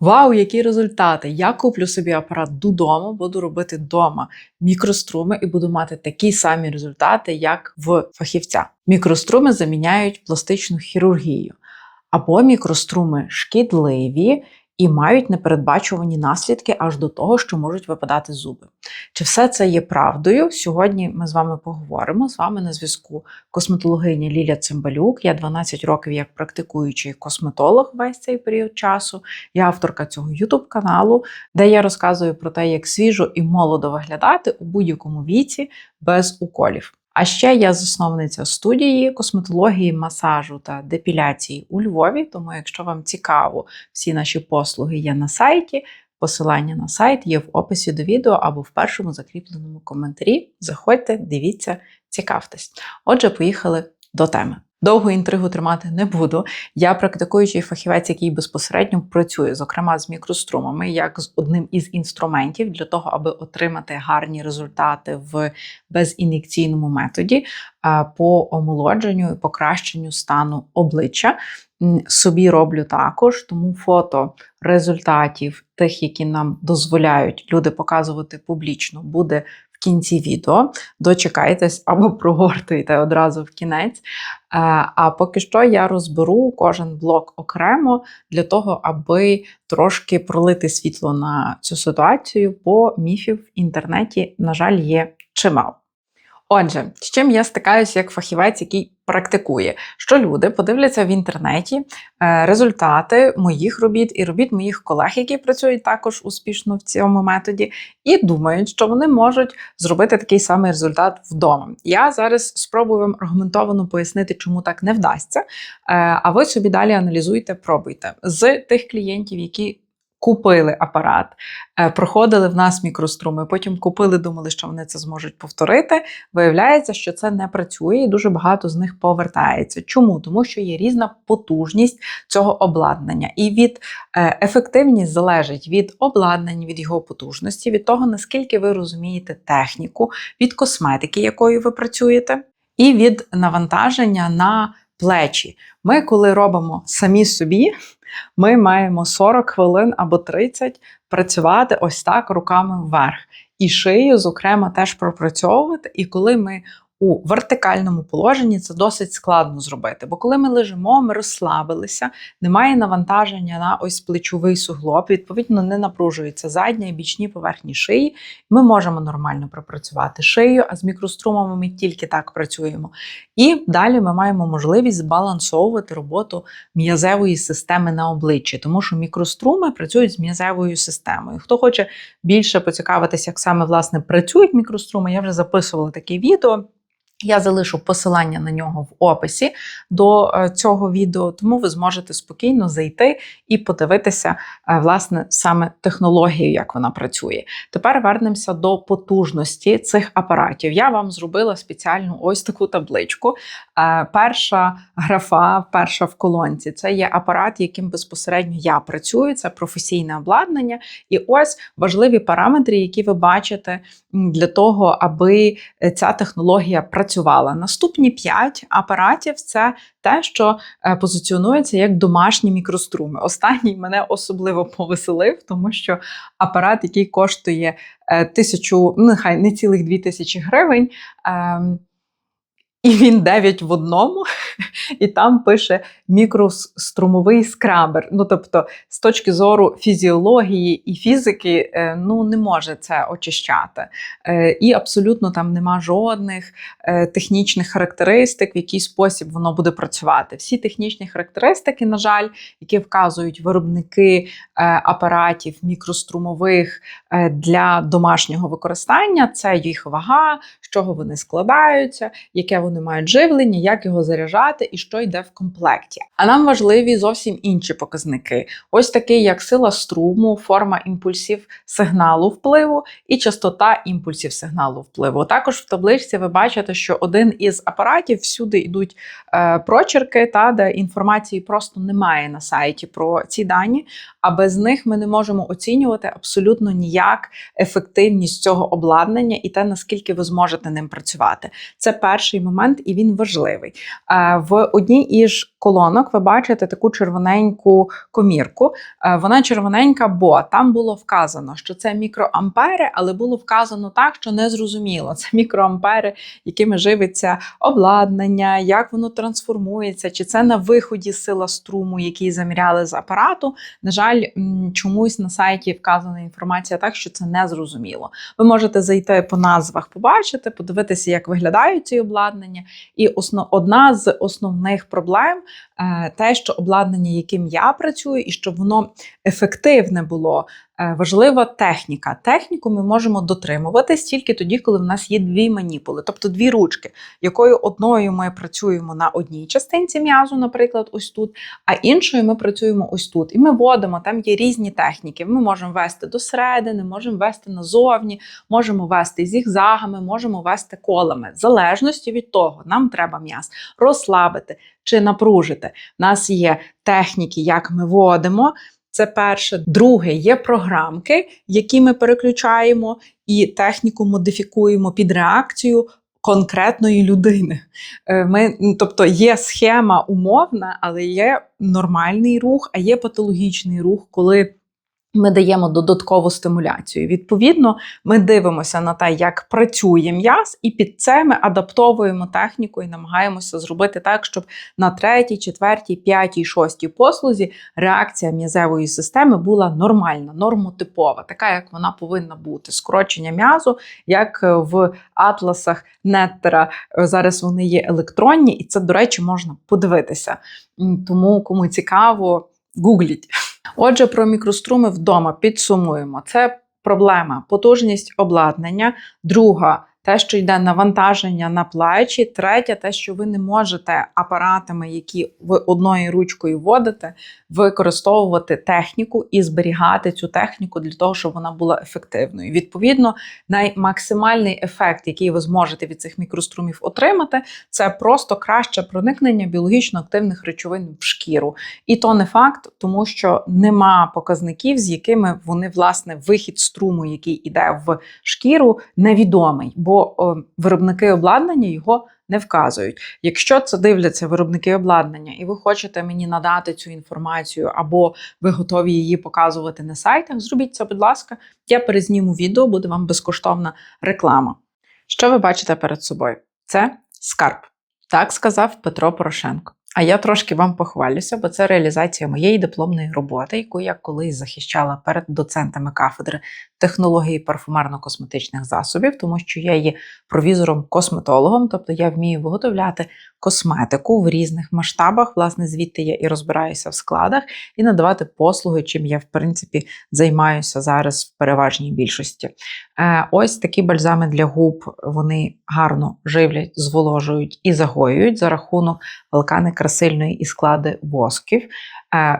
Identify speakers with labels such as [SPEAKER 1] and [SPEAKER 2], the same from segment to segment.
[SPEAKER 1] Вау, які результати! Я куплю собі апарат додому, буду робити вдома мікроструми і буду мати такі самі результати, як в фахівця. Мікроструми заміняють пластичну хірургію, або мікроструми шкідливі і мають непередбачувані наслідки аж до того, що можуть випадати зуби. Чи все це є правдою? Сьогодні ми з вами поговоримо. З вами на зв'язку косметологиня Ліля Цимбалюк. Я 12 років як практикуючий косметолог весь цей період часу. Я авторка цього youtube каналу, де я розказую про те, як свіжо і молодо виглядати у будь-якому віці без уколів. А ще я засновниця студії косметології, масажу та депіляції у Львові. Тому, якщо вам цікаво, всі наші послуги є на сайті. Посилання на сайт є в описі до відео або в першому закріпленому коментарі. Заходьте, дивіться, цікавтесь. Отже, поїхали до теми. Довго інтригу тримати не буду. Я практикуючий фахівець, який безпосередньо працює, зокрема з мікрострумами, як з одним із інструментів для того, аби отримати гарні результати в безін'єкційному методі по омолодженню і покращенню стану обличчя. Собі роблю також, тому фото результатів тих, які нам дозволяють люди показувати публічно, буде кінці відео. Дочекайтесь або прогортуйте одразу в кінець. А поки що я розберу кожен блок окремо для того, аби трошки пролити світло на цю ситуацію, бо міфів в інтернеті, на жаль, є чимало. Отже, з чим я стикаюся як фахівець, який практикує, що люди подивляться в інтернеті е, результати моїх робіт і робіт моїх колег, які працюють також успішно в цьому методі, і думають, що вони можуть зробити такий самий результат вдома. Я зараз спробую вам аргументовано пояснити, чому так не вдасться. Е, а ви собі далі аналізуйте, пробуйте з тих клієнтів, які купили апарат, е, проходили в нас мікроструми, потім купили, думали, що вони це зможуть повторити. Виявляється, що це не працює, і дуже багато з них повертається. Чому? Тому що є різна потужність цього обладнання. І від е, ефективність залежить від обладнання, від його потужності, від того, наскільки ви розумієте техніку, від косметики, якою ви працюєте, і від навантаження на плечі. Ми, коли робимо самі собі, ми маємо 40 хвилин або 30 працювати ось так руками вверх. І шию, зокрема, теж пропрацьовувати. І коли ми у вертикальному положенні це досить складно зробити. Бо коли ми лежимо, ми розслабилися, немає навантаження на ось плечовий суглоб, відповідно, не напружується задня і бічні поверхні шиї. Ми можемо нормально пропрацювати шию, а з мікрострумами ми тільки так працюємо. І далі ми маємо можливість збалансовувати роботу м'язевої системи на обличчі, тому що мікроструми працюють з м'язевою системою. Хто хоче більше поцікавитися, як саме власне працюють мікроструми, я вже записувала таке відео. Я залишу посилання на нього в описі до е, цього відео, тому ви зможете спокійно зайти і подивитися, е, власне, саме технологію, як вона працює. Тепер вернемося до потужності цих апаратів. Я вам зробила спеціальну ось таку табличку. Е, перша графа, перша в колонці це є апарат, яким безпосередньо я працюю, це професійне обладнання. І ось важливі параметри, які ви бачите для того, аби ця технологія працювала працювала. Наступні 5 апаратів це те, що е, позиціонується як домашні мікроструми. Останній мене особливо повеселив, тому що апарат, який коштує е, тисячу, ну, нехай не цілих дві тисячі гривень. Ем, і він 9 в одному, і там пише мікрострумовий скрабер. Ну, тобто, з точки зору фізіології і фізики, е, ну не може це очищати. Е, і абсолютно там нема жодних е, технічних характеристик, в який спосіб воно буде працювати. Всі технічні характеристики, на жаль, які вказують виробники апаратів мікрострумових для домашнього використання, це їх вага, з чого вони складаються, яке вони мають живлення, як його заряджати і що йде в комплекті. А нам важливі зовсім інші показники: ось такий, як сила струму, форма імпульсів сигналу впливу і частота імпульсів сигналу впливу. Також в табличці ви бачите, що один із апаратів всюди йдуть е, прочерки, та де інформації просто немає на сайті про ці дані. А без них ми не можемо оцінювати абсолютно ніяк ефективність цього обладнання і те, наскільки ви зможете ним працювати. Це перший момент, і він важливий. Е, В одній із колонок ви бачите таку червоненьку комірку. Е, Вона червоненька, бо там було вказано, що це мікроампери, але було вказано так, що не зрозуміло. Це мікроампери, якими живиться обладнання, як воно трансформується, чи це на виході сила струму, який заміряли з апарату. На жаль, м, чомусь на сайті вказана інформація так, що це не зрозуміло. Ви можете зайти по назвах, побачити, подивитися, як виглядають ці обладнання. І основ, одна з основних проблем е, те, що обладнання, яким я працюю, і щоб воно ефективне було. Е, Важлива техніка. Техніку ми можемо дотримуватись тільки тоді, коли в нас є дві маніпули, тобто дві ручки, якою одною ми працюємо на одній частинці м'язу, наприклад, ось тут, а іншою ми працюємо ось тут. І ми вводимо, там є різні техніки. Ми можемо вести до середини, можемо вести назовні, можемо вести зігзагами, можемо вести колами. В залежності від того, нам треба м'яз розслабити чи напружити. У нас є техніки, як ми водимо. Це перше. Друге, є програмки, які ми переключаємо, і техніку модифікуємо під реакцію конкретної людини. Е, Ми, тобто є схема умовна, але є нормальний рух, а є патологічний рух, коли ми даємо додаткову стимуляцію. Відповідно, ми дивимося на те, як працює м'яз, і під це ми адаптовуємо техніку і намагаємося зробити так, щоб на третій, четвертій, п'ятій, шостій послузі реакція м'язевої системи була нормальна, нормотипова, така, як вона повинна бути. Скорочення м'язу, як в атласах Неттера. Зараз вони є електронні, і це, до речі, можна подивитися. Тому, кому цікаво, гугліть. Отже, про мікроструми вдома підсумуємо. Це проблема, потужність обладнання. Друга те, що йде навантаження на плечі. Третє, те, що ви не можете апаратами, які ви одною ручкою вводите, використовувати техніку і зберігати цю техніку для того, щоб вона була ефективною. Відповідно, наймаксимальний ефект, який ви зможете від цих мікрострумів отримати, це просто краще проникнення біологічно активних речовин в шкіру. І то не факт, тому що нема показників, з якими вони власне вихід струму, який іде в шкіру, невідомий, бо о, виробники обладнання його не вказують. Якщо це дивляться виробники обладнання, і ви хочете мені надати цю інформацію, або ви готові її показувати на сайтах, зробіть це, будь ласка, я перезніму відео, буде вам безкоштовна реклама. Що ви бачите перед собою? Це скарб. Так сказав Петро Порошенко. А я трошки вам похвалюся, бо це реалізація моєї дипломної роботи, яку я колись захищала перед доцентами кафедри технології парфумерно-косметичних засобів, тому що я є провізором-косметологом, тобто я вмію виготовляти косметику в різних масштабах. Власне, звідти я і розбираюся в складах, і надавати послуги, чим я, в принципі, займаюся зараз в переважній більшості. Е, Ось такі бальзами для губ вони гарно живлять, зволожують і загоюють за рахунок алкани красильної і склади восків.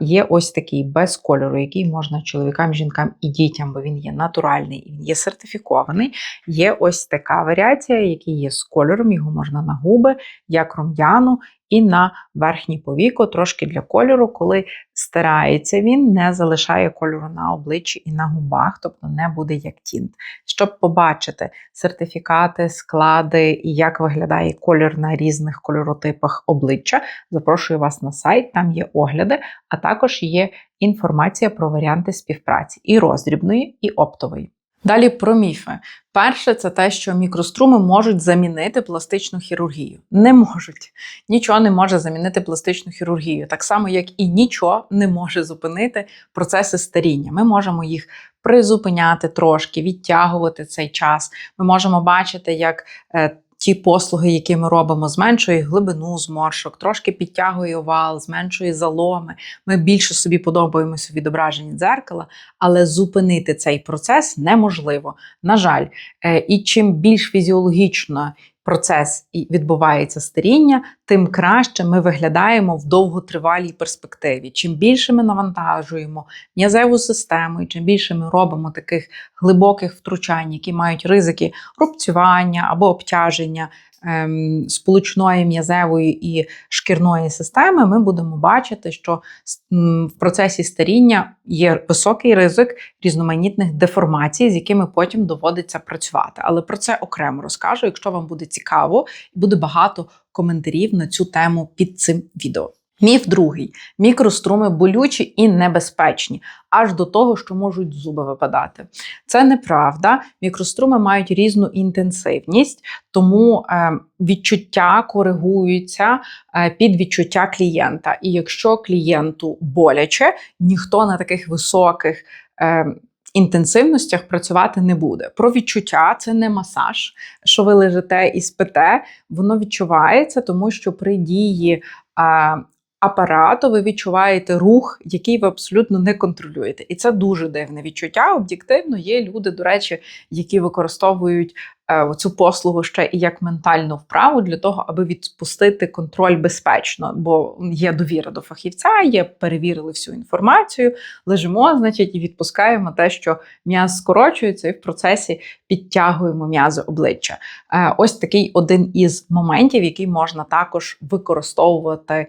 [SPEAKER 1] Є ось такий без кольору, який можна чоловікам, жінкам і дітям, бо він є натуральний він є сертифікований. Є ось така варіація, який є з кольором, його можна на губи, як рум'яну, і на верхнє повіко, трошки для кольору, коли стирається він, не залишає кольору на обличчі і на губах, тобто не буде як тінт. Щоб побачити сертифікати, склади і як виглядає колір на різних кольоротипах обличчя, запрошую вас на сайт, там є огляди, а також є інформація про варіанти співпраці і роздрібної, і оптової. Далі про міфи. Перше, це те, що мікроструми можуть замінити пластичну хірургію. Не можуть. Нічого не може замінити пластичну хірургію. Так само, як і нічого не може зупинити процеси старіння. Ми можемо їх призупиняти трошки, відтягувати цей час. Ми можемо бачити, як е, ті послуги, які ми робимо, зменшує глибину зморшок, трошки підтягує овал, зменшує заломи. Ми більше собі подобаємося відображенні дзеркала, але зупинити цей процес неможливо. На жаль, Е, і чим більш фізіологічно процес і відбувається старіння, тим краще ми виглядаємо в довготривалій перспективі. Чим більше ми навантажуємо м'язеву систему, і чим більше ми робимо таких глибоких втручань, які мають ризики рубцювання або обтяження сполучної м'язевої і шкірної системи, ми будемо бачити, що в процесі старіння є високий ризик різноманітних деформацій, з якими потім доводиться працювати. Але про це окремо розкажу, якщо вам буде цікаво, і буде багато коментарів на цю тему під цим відео. Міф другий: мікроструми болючі і небезпечні, аж до того, що можуть зуби випадати. Це неправда. Мікроструми мають різну інтенсивність, тому е, відчуття коригуються е, під відчуття клієнта. І якщо клієнту боляче, ніхто на таких високих. Е, Інтенсивностях працювати не буде. Про відчуття це не масаж, що ви лежите і спите, воно відчувається, тому що при дії а, апарату ви відчуваєте рух, який ви абсолютно не контролюєте. І це дуже дивне відчуття. Об'єктивно є люди, до речі, які використовують цю послугу ще і як ментальну вправу для того, аби відпустити контроль безпечно, бо є довіра до фахівця, є перевірили всю інформацію, лежимо, значить, і відпускаємо те, що м'яз скорочується, і в процесі підтягуємо м'язи обличчя. Е, ось такий один із моментів, який можна також використовувати е,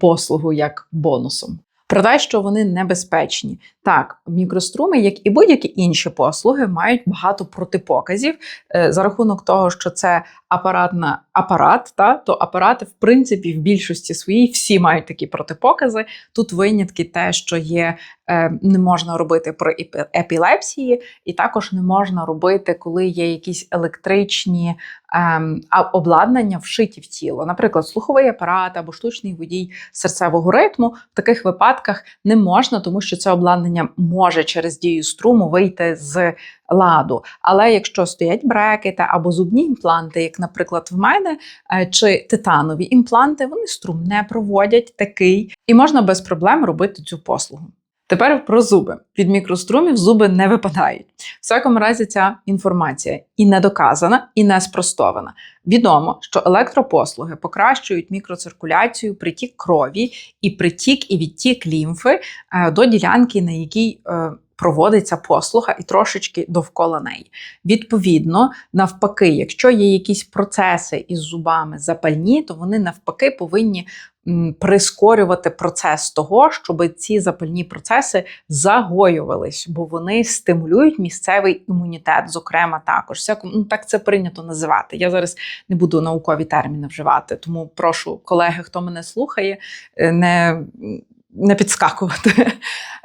[SPEAKER 1] послугу як бонусом. Про те, що вони небезпечні. Так, мікроструми, як і будь-які інші послуги, мають багато протипоказів е, за рахунок того, що це апаратна апарат, та то апарати, в принципі, в більшості своїй всі мають такі протипокази. Тут винятки те, що є, не можна робити при епілепсії, і також не можна робити, коли є якісь електричні ем, обладнання вшиті в тіло. Наприклад, слуховий апарат або штучний водій серцевого ритму. В таких випадках не можна, тому що це обладнання може через дію струму вийти з ладу. Але якщо стоять брекети або зубні імпланти, як, наприклад, в мене, е, чи титанові імпланти, вони струм не проводять такий, і можна без проблем робити цю послугу. Тепер про зуби. Від мікрострумів зуби не випадають. В всякому разі, ця інформація і не доказана, і не спростована. Відомо, що електропослуги покращують мікроциркуляцію, притік крові і притік і відтік лімфи е, до ділянки, на якій е, проводиться послуга і трошечки довкола неї. Відповідно, навпаки, якщо є якісь процеси із зубами запальні, то вони навпаки повинні прискорювати процес того, щоб ці запальні процеси загоювались, бо вони стимулюють місцевий імунітет, зокрема також. Всяко, ну, так це прийнято називати. Я зараз не буду наукові терміни вживати, тому прошу колеги, хто мене слухає, е, не не підскакувати.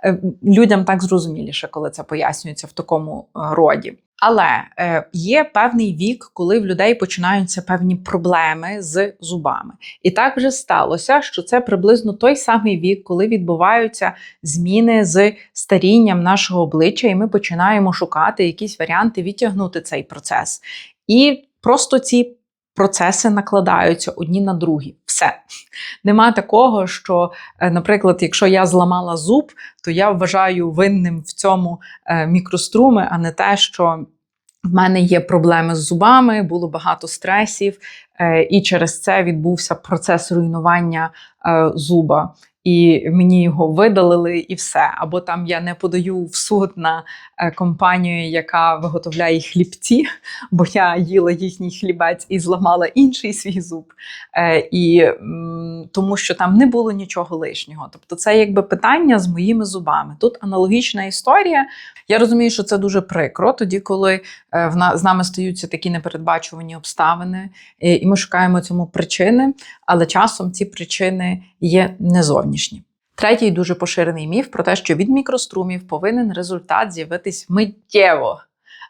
[SPEAKER 1] Е, людям так зрозуміліше, коли це пояснюється в такому е, роді. Але е, є певний вік, коли в людей починаються певні проблеми з зубами. І так вже сталося, що це приблизно той самий вік, коли відбуваються зміни з старінням нашого обличчя, і ми починаємо шукати якісь варіанти відтягнути цей процес. І просто ці процеси накладаються одні на другі. Все. Нема такого, що, е, наприклад, якщо я зламала зуб, то я вважаю винним в цьому е, мікроструми, а не те, що. В мене є проблеми з зубами, було багато стресів, е, і через це відбувся процес руйнування зуба і мені його видалили, і все. Або там я не подаю в суд на е, компанію, яка виготовляє хлібці, бо я їла їхній хлібець і зламала інший свій зуб, е, і тому що там не було нічого лишнього. Тобто, це якби питання з моїми зубами. Тут аналогічна історія. Я розумію, що це дуже прикро, тоді, коли е, з нами стаються такі непередбачувані обставини, і ми шукаємо цьому причини, але часом ці причини є не зовнішні. Третій дуже поширений міф про те, що від мікрострумів повинен результат з'явитись миттєво.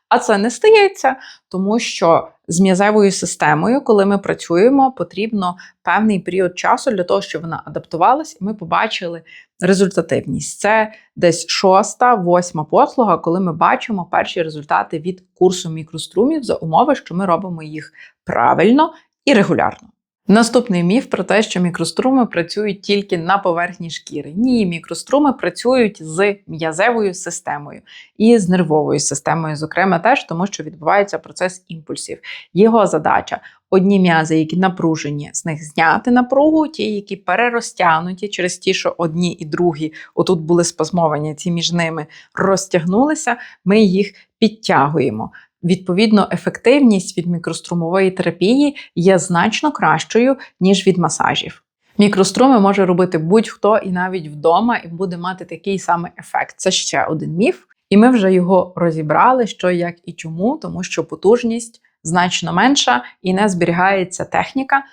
[SPEAKER 1] А це не стається, тому що з м'язевою системою, коли ми працюємо, потрібно певний період часу для того, щоб вона адаптувалась, і ми побачили результативність. Це десь шоста, восьма послуга, коли ми бачимо перші результати від курсу мікрострумів за умови, що ми робимо їх правильно і регулярно. Наступний міф про те, що мікроструми працюють тільки на поверхні шкіри. Ні, мікроструми працюють з м'язевою системою і з нервовою системою, зокрема, теж тому, що відбувається процес імпульсів. Його задача одні м'язи, які напружені, з них зняти напругу, ті, які перерозтягнуті через ті, що одні і другі отут були спазмовані, ці між ними розтягнулися. Ми їх підтягуємо. Відповідно, ефективність від мікрострумової терапії є значно кращою, ніж від масажів. Мікроструми може робити будь-хто і навіть вдома, і буде мати такий самий ефект. Це ще один міф, і ми вже його розібрали, що як і чому, тому що потужність значно менша і не зберігається техніка.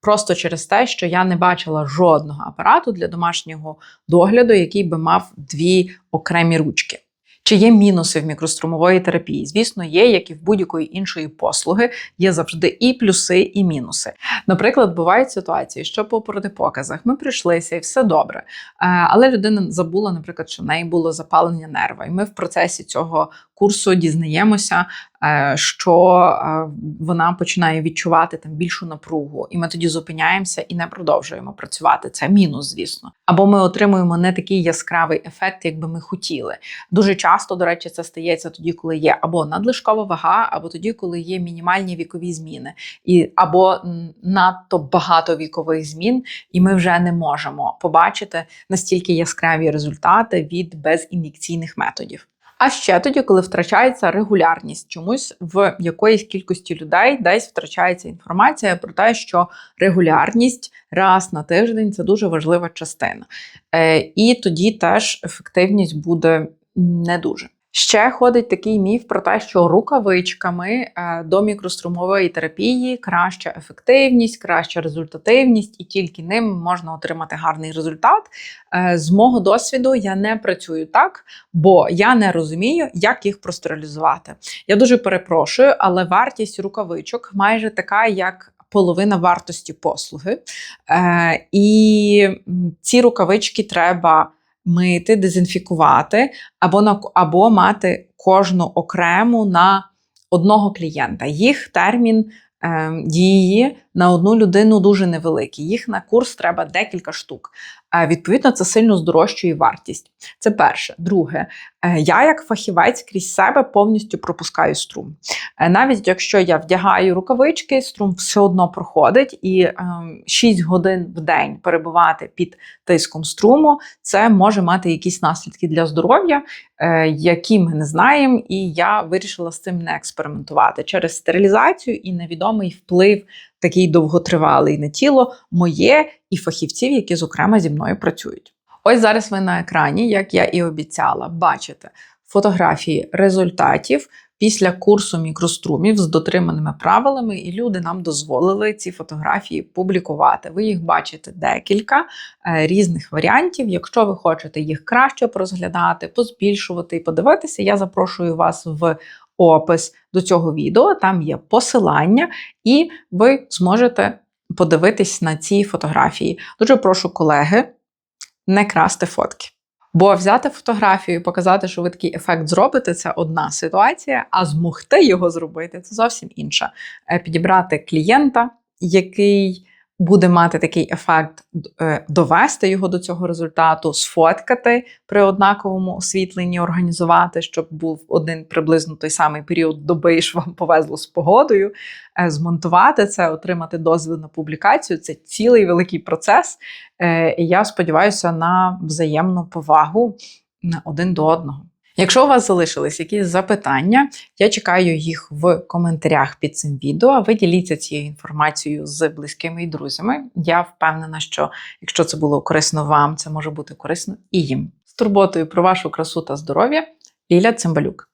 [SPEAKER 1] Просто через те, що я не бачила жодного апарату для домашнього догляду, який би мав дві окремі ручки. Чи є мінуси в мікрострумової терапії? Звісно, є, як і в будь-якої іншої послуги, є завжди і плюси, і мінуси. Наприклад, бувають ситуації, що по протипоказах ми прийшлися і все добре. Е, Але людина забула, наприклад, що в неї було запалення нерва, і ми в процесі цього курсу дізнаємося, е, що е, вона починає відчувати там більшу напругу, і ми тоді зупиняємося і не продовжуємо працювати. Це мінус, звісно. Або ми отримуємо не такий яскравий ефект, як би ми хотіли. Дуже часто, до речі, це стається тоді, коли є або надлишкова вага, або тоді, коли є мінімальні вікові зміни, і або надто багато вікових змін, і ми вже не можемо побачити настільки яскраві результати від безін'єкційних методів. А ще тоді, коли втрачається регулярність, чомусь в якоїсь кількості людей десь втрачається інформація про те, що регулярність раз на тиждень це дуже важлива частина. Е, і тоді теж ефективність буде не дуже. Ще ходить такий міф про те, що рукавичками е, до мікрострумової терапії краща ефективність, краща результативність, і тільки ним можна отримати гарний результат. Е, З мого досвіду я не працюю так, бо я не розумію, як їх простерилізувати. Я дуже перепрошую, але вартість рукавичок майже така, як. Половина вартості послуги. Е, і ці рукавички треба мити, дезінфікувати, або, на, або мати кожну окрему на одного клієнта. Їх термін е, дії на одну людину дуже невеликий. Їх на курс треба декілька штук. Відповідно, це сильно здорожчує вартість. Це перше. Друге, е, я як фахівець крізь себе повністю пропускаю струм. Е, Навіть якщо я вдягаю рукавички, струм все одно проходить, і е, 6 годин в день перебувати під тиском струму, це може мати якісь наслідки для здоров'я, е, які ми не знаємо, і я вирішила з цим не експериментувати через стерилізацію і невідомий вплив такий довготривалий на тіло моє і фахівців, які зокрема зі мною працюють. Ось зараз ви на екрані, як я і обіцяла, бачите фотографії результатів після курсу мікрострумів з дотриманими правилами, і люди нам дозволили ці фотографії публікувати. Ви їх бачите декілька е, різних варіантів. Якщо ви хочете їх краще порозглядати, позбільшувати і подивитися, я запрошую вас в опис до цього відео. Там є посилання, і ви зможете подивитись на ці фотографії. Дуже прошу колеги не красти фотки. Бо взяти фотографію і показати, що ви такий ефект зробите, це одна ситуація, а змогти його зробити це зовсім інша. Е, Підібрати клієнта, який буде мати такий ефект, е, довести його до цього результату, сфоткати при однаковому освітленні, організувати, щоб був один приблизно той самий період доби, що вам повезло з погодою, е, змонтувати це, отримати дозвіл на публікацію. Це цілий великий процес. Е, І я сподіваюся на взаємну повагу один до одного. Якщо у вас залишились якісь запитання, я чекаю їх в коментарях під цим відео. Ви діліться цією інформацією з близькими і друзями. Я впевнена, що якщо це було корисно вам, це може бути корисно і їм. З турботою про вашу красу та здоров'я Ліля Цимбалюк.